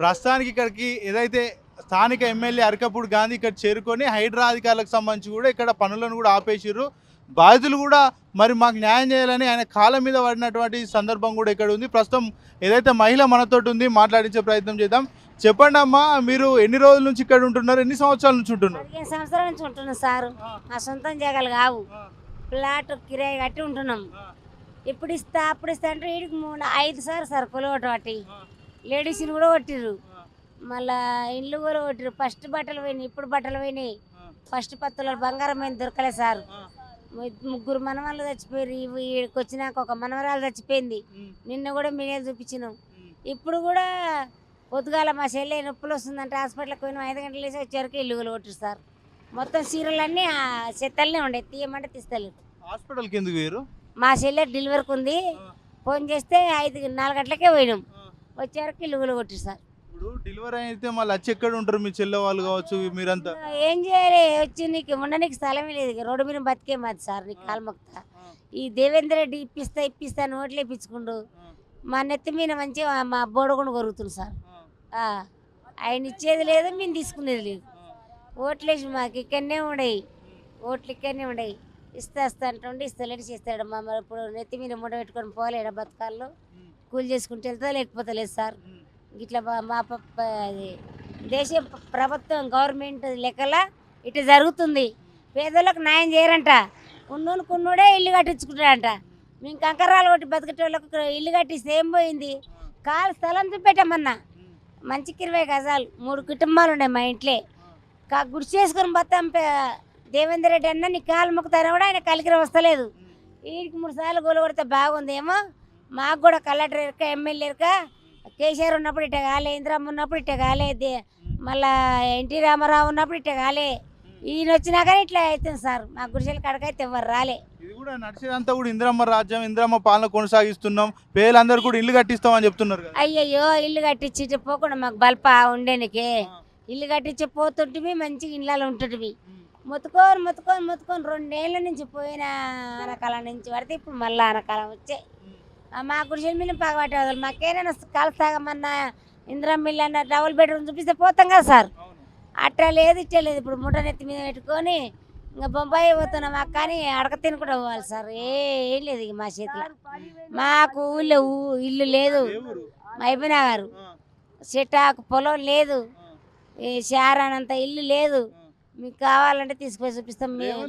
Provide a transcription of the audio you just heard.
ప్రస్తుతానికి ఇక్కడికి ఏదైతే స్థానిక ఎమ్మెల్యే అరకపూడి గాంధీ ఇక్కడ చేరుకొని హైడ్రా అధికారులకు సంబంధించి కూడా ఇక్కడ పనులను కూడా ఆపేసిర్రు. బాధితులు కూడా మరి మాకు న్యాయం చేయాలని ఆయన కాళ్ళ మీద పడినటువంటి సందర్భం కూడా ఇక్కడ ఉంది. ప్రస్తుతం ఏదైతే మహిళ మనతోటి ఉంది మాట్లాడించే ప్రయత్నం చేద్దాం. చెప్పండి అమ్మా మీరు ఎన్ని రోజుల నుంచి ఇక్కడ ఉంటున్నారు? ఎన్ని సంవత్సరాల నుంచి ఉంటున్నారు? సంవత్సరాల నుంచి ఉంటున్నాం సారు. మా సొంతం జగలు కావు. ప్లాట్ కిరాయి కట్టి ఉంటున్నాం. ఇప్పుడు ఇస్తా అప్పుడు ఇస్తా అంటే ఐదు సార్ కొలగొట్టు వాటి లేడీస్ని కూడా కొట్టిర్రు. మళ్ళా ఇల్లు కూడా కొట్టిర్రు. ఫస్ట్ బట్టలు పోయినాయి ఇప్పుడు బట్టలు పోయినాయి. ఫస్ట్ పత్తుల బంగారం ఏం దొరకలేదు సార్. ముగ్గురు మనవాళ్ళు చచ్చిపోయారు ఇవి ఈడికి వచ్చినాక ఒక మనవరాలు చచ్చిపోయింది. నిన్న కూడా మీనే చూపించినాం. ఇప్పుడు కూడా పొద్దుగాల మా చెల్లె నొప్పులు వస్తుందంటే హాస్పిటల్కి పోయినాం ఐదు గంటలు వేసి వచ్చేవరకు ఇల్లు కొట్టారు సార్. మొత్తం సీరియలన్నీ ఆ చెత్తలనే ఉండే తీయమంటే తీస్తలేరు హాస్పిటల్కి ఎందుకు వేరు మా చెల్లె డెలివరీకి ఉంది. ఫోన్ చేస్తే ఐదు నాలుగు గంటలకే పోయినాం. వచ్చేవరకు ఇల్లు కొట్టారు సార్. ఇప్పుడు డెలివరీ అయితే మళ్ళీ వచ్చి ఎక్కడ ఉంటారు? మీ చెల్లె వాళ్ళు కావచ్చు మీరంతా? ఏం చేయాలి వచ్చి నీకు ఉండడానికి స్థలమే లేదు. రోడ్డు మీద బతికే మాది సార్ నీకు కాల్మొక్త ఈ దేవేంద్ర రెడ్డి ఇప్పిస్తా ఇప్పిస్తా అని ఓట్లు ఇప్పించుకుండు మా నెత్తి మీద మంచిగా మా బోడకుండా కొరుగుతుంది సార్. ఆయన ఇచ్చేది లేదు మేము తీసుకునేది లేదు. ఓట్లు వేసి మాకు ఇక్కడనే ఉండయి. ఓట్లు ఇక్కడనే ఉండయి. ఇస్తా ఇస్తా అంటుండే ఇస్తలేడు చేస్తాడు. మా మరి ఇప్పుడు నెత్తి మీద ముడ పెట్టుకొని పోలేడా బతకాల్లో? కూలి చేసుకుంటే వెళ్తా లేకపోతే లేదు సార్? ఇట్లా మా- అది దేశ ప్రభుత్వం గవర్నమెంట్ లెక్కల ఇట్లా జరుగుతుంది. పేదలకు న్యాయం చేయరంట. ఉన్నోను కొన్నోడే ఇల్లు కట్టించుకుంటాడంట. మేము కంకరాలు కొట్టి బతికేటోళ్ళకు ఇల్లు కట్టిస్తే ఏం పోయింది? కాలు స్థలం చూపెట్టమన్నా మంచికి ఇరవై గజాలు మూడు కుటుంబాలు ఉన్నాయి మా ఇంట్లో. కా గుడి చేసుకొని బతాం దేవేంద్ర రెడ్డి అన్న నీ కాలు మొక్కుతారా కూడా ఆయన కలికిర వస్తలేదు వీడికి మూడు సార్లు గోలు కొడితే బాగుందేమో? మాకు కూడా కలెక్టర్ ఎరక ఎమ్మెల్యే ఎరక కేసీఆర్ ఉన్నప్పుడు ఇట్ట కాలే ఇందిరమ్మ ఉన్నప్పుడు ఇట్ట కాలే మళ్ళా ఎన్టీ రామారావు ఉన్నప్పుడు ఇట్ట కాలే. ఈయన వచ్చినా కానీ ఇట్లా అవుతుంది సార్. మా గుడిసెల కడకైతే ఎవరు రాలే. ఇది కూడా నడిచేదంతా కూడా ఇందిరమ్మ రాజ్యం ఇందిరమ్మ పాలన కొనసాగిస్తున్నాం. పేర్లందరూ కూడా ఇల్లు కట్టిస్తామని చెప్తున్నారు అయ్యయ్యో ఇల్లు కట్టించి పోకుండా మాకు బల్ప ఉండేనికే. ఇల్లు కట్టించి పోతుంటివి మంచిగా ఇళ్ళలో ఉంటుంటివి మొత్తుకొని మొత్తుకొని మొత్తుకొని రెండేళ్ళ నుంచి పోయిన ఆనకాలం నుంచి పడితే ఇప్పుడు మళ్ళీ ఆనకాలం వచ్చాయి. మా గుడిసెల మిల్లు పగబట్టే వదలు మాకేమైనా కాలు ఇందిరా మిల్లు అన్న డబుల్ బెడ్రూమ్ చూపిస్తే పోతాం కదా సార్. అట్లా లేదు ఇచ్చలేదు ఇప్పుడు ముఠ నెత్తి మీద పెట్టుకొని ఇంకా బొంబాయి పోతున్నాం అక్క అని అడక తినకుండా పోవాలి సార్. ఏం లేదు ఇక మా చేతిలో. మాకు ఊళ్ళో ఇల్లు లేదు. ఏ మైబినా గారు. చెట్టాకు పొలం లేదు. ఈ శారానంత ఇల్లు లేదు. మీకు కావాలంటే తీసుకొని చూపిస్తాం. మేము